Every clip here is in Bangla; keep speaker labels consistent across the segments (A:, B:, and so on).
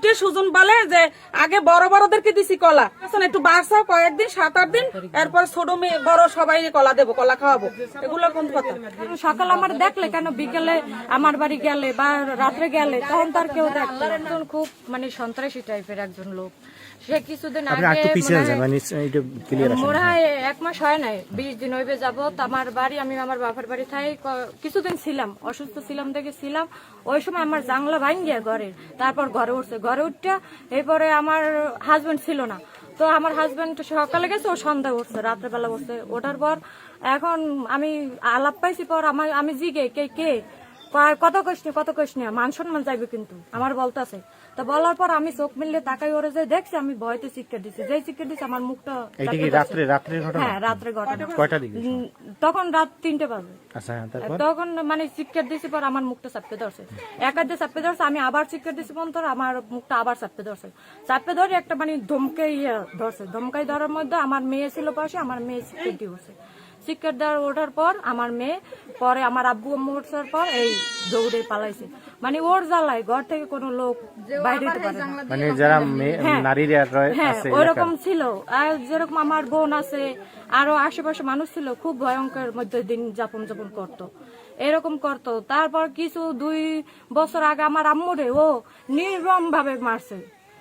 A: ওইটাই সুজন বলে যে আগে বড় বড়দেরকে দিছি কলা। এখন একটু বাড়ছাও কয়েকদিন সাত আট দিন এরপর ছোট মেয়ে বড় সবাই কলা দেবো কলা খাওয়াবো। এগুলো কোন কথা?
B: সকাল আমার দেখলে কেন বিকেলে আমার বাড়ি গেলে বা রাত্রে গেলে তখন তার কেউ দেখতো। খুব মানে সন্ত্রাসী টাইপের একজন লোক। সে কিছুদিন আগে মনে মোরা এক মাস হয় নাই বিশ দিন হইবে যাব আমার বাড়ি আমি আমার বাবার বাড়ি থাই কিছুদিন ছিলাম অসুস্থ ছিলাম দেখে ছিলাম। ওই সময় আমার জাংলা ভাঙ্গিয়া ঘরে তারপর ঘরে উঠছে ঘরে উঠটা এরপরে আমার হাজব্যান্ড ছিল না। তো আমার হাজবেন্ড সকালে গেছে, ও সন্ধ্যা উঠছে, রাত্রেবেলা উঠছে। ওঠার পর এখন আমি আলাপ পাইছি, পর আমার আমি জিগে, কে কে? কয়, কত কইস কত কইস নি, মান সম্মান যাইবে কিন্তু আমার বলতাছে তো বলার পর আমি চোখ মিললে তাকাই ওরে যে দেখছি আমি ভয়তে শিক্ষা দিছি। যেই শিক্ষা দিছি আমার মুখটা
C: এইটা কি
B: চাপড়ে
C: রাত্রে ঘটনা?
B: হ্যাঁ রাত্রে ঘটনা।
C: কয়টা দিকে?
B: তখন রাত তিনটে বাজে।
C: আচ্ছা হ্যাঁ তারপর?
B: তখন মানে চিৎকার দিয়েছি পর আমার মুখটা চাপতে ধরছে। এক হাতে চাপতে ধরছে আমি আবার চিৎকার দিয়েছি পর্যন্ত আমার মুখটা আবার চাপতে ধরছে। চাপতে ধরে একটা মানে ধমকে ইয়ে ধরছে। ধমকাই ধরার মধ্যে আমার মেয়ে ছিল পাশে আমার মেয়ে চিৎকার দিয়ে চিৎকার দেওয়ার ওঠার পর আমার মেয়ে পরে আমার আব্বু আম্মু ওঠার পর এই দৌড়ে পালাইছে। মানে ওর জ্বালায় ঘর থেকে কোনো লোক বাইরে যেতে পারে না।
C: মানে যারা নারীরা
B: হ্যাঁ
C: আছে
B: ওরকম ছিল। আর যেরকম আমার বোন আছে আরও আশেপাশে মানুষ ছিল খুব ভয়ঙ্কর মধ্যে দিন যাপন যাপন করতো। এরকম করতো। তারপর কিছু দুই বছর আগে আমার আম্মুরে ও নির্মম ভাবে মারছে।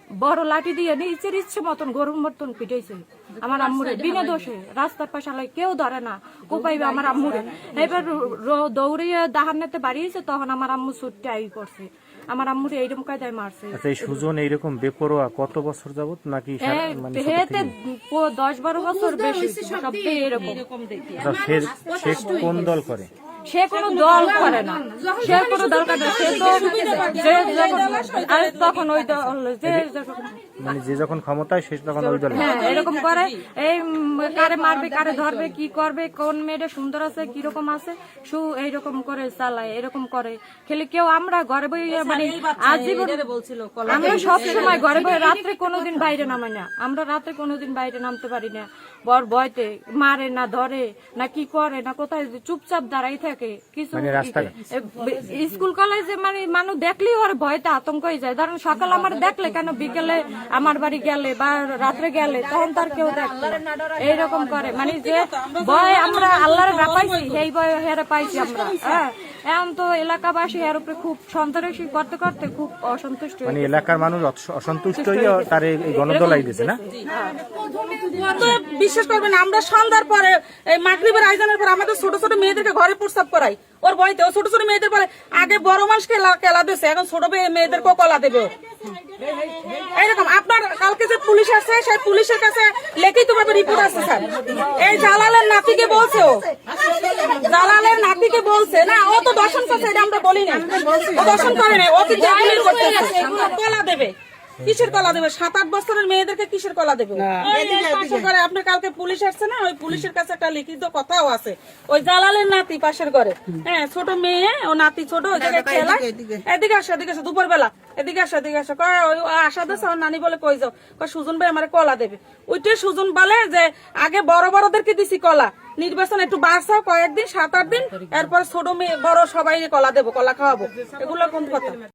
B: বড় লাঠি দিয়ে নিচের ইচ্ছে মতন গরুর মতন পিটাইছে। আমার আম্মুরে বিনা দোষে রাস্তার পাশে আলাই কেউ ধরে না কোপাইবে আমার আম্মুরে। এবার র- দৌড়িয়ে দাহান্নাতে বাড়িয়েছে তখন আমার আম্মু ছুটতে আই করছে। আমার আম্মুরে এইরকম কায়দায় মারছে।
C: আচ্ছা এই সুজন এইরকম বেপরোয়া কত বছর যাবত নাকি
B: হ্যাঁ,
C: মানে
B: হেতে প- দশ বারো বছর বেশি সব এরকম।
C: সে সে কোন দল করে?
B: সে কোনো দল করে না। সে কোনো দল করে না। সে তো যে যখন তখন ওই দল যে
C: মানে যে যখন ক্ষমতায় সে তখন ওই দল
B: হ্যাঁ। এরকম করে। এই কারে মারবে কারে ধরবে কি করবে কোন মেয়েটা সুন্দর আছে কীরকম আছে সু এইরকম করে চালায় এরকম করে। খেলে কেউ আমরা ঘরে বই মানে আজীবন
A: বলছিল
B: আমরা সব সময় ঘরে বই রাত্রে কোনোদিন বাইরে নামাই না। আমরা রাত্রে কোনোদিন বাইরে নামতে পারি না। বর ভয়তে মারে না ধরে না কি করে না কোথায় চুপচাপ দাঁড়াই থাকে। কিছু
C: মানে
B: স্কুল কলেজে মানে মানুষ দেখলেই ওর ভয়তে আতঙ্ক হয়ে যায়। ধরেন সকাল আমার দেখলে কেন বিকেলে আমার বাড়ি গেলে বা রাত্রে গেলে তখন তার কেউ এইরকম করে। মানে যে ভয় আমরা আল্লাহর না পাইছি সেই ভয় হেরে পাইছি আমরা। হ্যাঁ? এখন তো এলাকাবাসী এর উপরে খুব সন্ত্রাসী করতে করতে খুব অসন্তুষ্ট
C: মানে এলাকার মানুষ অসন্তুষ্ট হয়ে তার এই গণদলাই দিছে না?
A: বিশ্বাস করবেন আমরা সন্ধ্যার পরে এই মাগরিবের আয়োজনের পর আমাদের ছোট ছোট মেয়েদেরকে ঘরে প্রস্তাব করাই। ওর বইতে ও ছোট ছোট মেয়েদের বলে, আগে বড় মানুষকে কেলা দিয়েছে এখন ছোট মেয়ে- মেয়েদেরকেও কলা দেবে? এইরকম, আপনার কালকে যে পুলিশ আছে, সেই পুলিশের কাছে লিখিত ভাবে রিপোর্ট আছে, স্যার। এই জালালের নাতিকে বলছে ও। জালালের নাতিকে বলছে, না, ও তো দর্শন করছে, এটা আমরা বলি না ও দর্শন করে না ও কি জাহিলির করতেছে। কলা দেবে। কিসের কলা দেবে? সাত আট বছরের মেয়েদেরকে কিসের কলা দেবে? ঘরে আপনার কালকে পুলিশ আসছে না? ওই পুলিশের কাছে একটা লিখিত কথাও আছে। ওই জালালের নাতি পাশের ঘরে। হ্যাঁ ছোট মেয়ে ও নাতি ছোট ওই জায়গায় খেলা এদিকে আসো এদিকে আসো দুপুর বেলা এদিকে আসো এদিকে আসো। আশা দিচ্ছে আমার নানি বলে কই যাও? সুজন ভাই আমার কলা দেবে। ওইটাই সুজন বলে যে আগে বড় বড়দেরকে দিছি কলা। নির্বাচন একটু বাড়ছাও কয়েকদিন সাত আট দিন এরপর ছোট মেয়ে বড় সবাই কলা দেবো কলা খাওয়াবো। এগুলো কোন কথা?